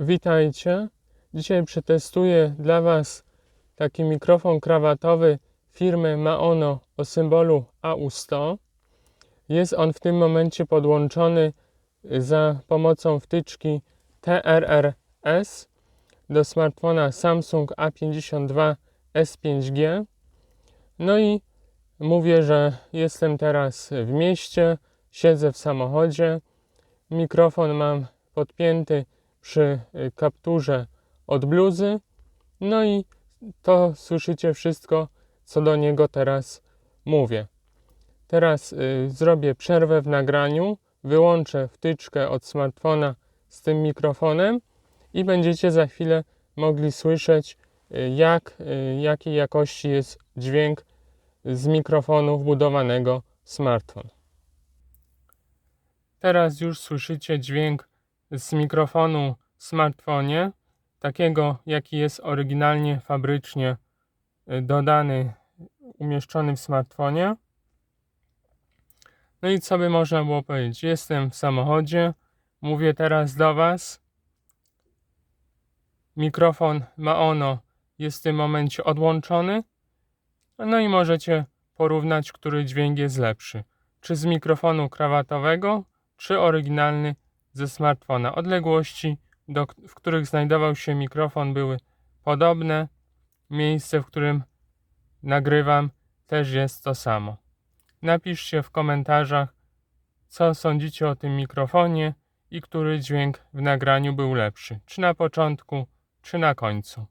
Witajcie. Dzisiaj przetestuję dla Was taki mikrofon krawatowy firmy Maono o symbolu AU100. Jest on w tym momencie podłączony za pomocą wtyczki TRRS do smartfona Samsung A52 S5G. No i mówię, że jestem teraz w mieście, siedzę w samochodzie. Mikrofon mam podpięty przy y, kapturze od bluzy. No i to słyszycie wszystko, co do niego teraz mówię. Teraz y, zrobię przerwę w nagraniu, wyłączę wtyczkę od smartfona z tym mikrofonem i będziecie za chwilę mogli słyszeć, y, jak, y, jakiej jakości jest dźwięk z mikrofonu wbudowanego w smartfon. Teraz już słyszycie dźwięk z mikrofonu w smartfonie, takiego jaki jest oryginalnie fabrycznie y, dodany, umieszczony w smartfonie. No i co by można było powiedzieć? Jestem w samochodzie, mówię teraz do Was. Mikrofon Maono jest w tym momencie odłączony. No i możecie porównać, który dźwięk jest lepszy. Czy z mikrofonu krawatowego, czy oryginalny ze smartfona. Odległości, do, w których znajdował się mikrofon, były podobne. Miejsce, w którym nagrywam, też jest to samo. Napiszcie w komentarzach, co sądzicie o tym mikrofonie i który dźwięk w nagraniu był lepszy, czy na początku, czy na końcu.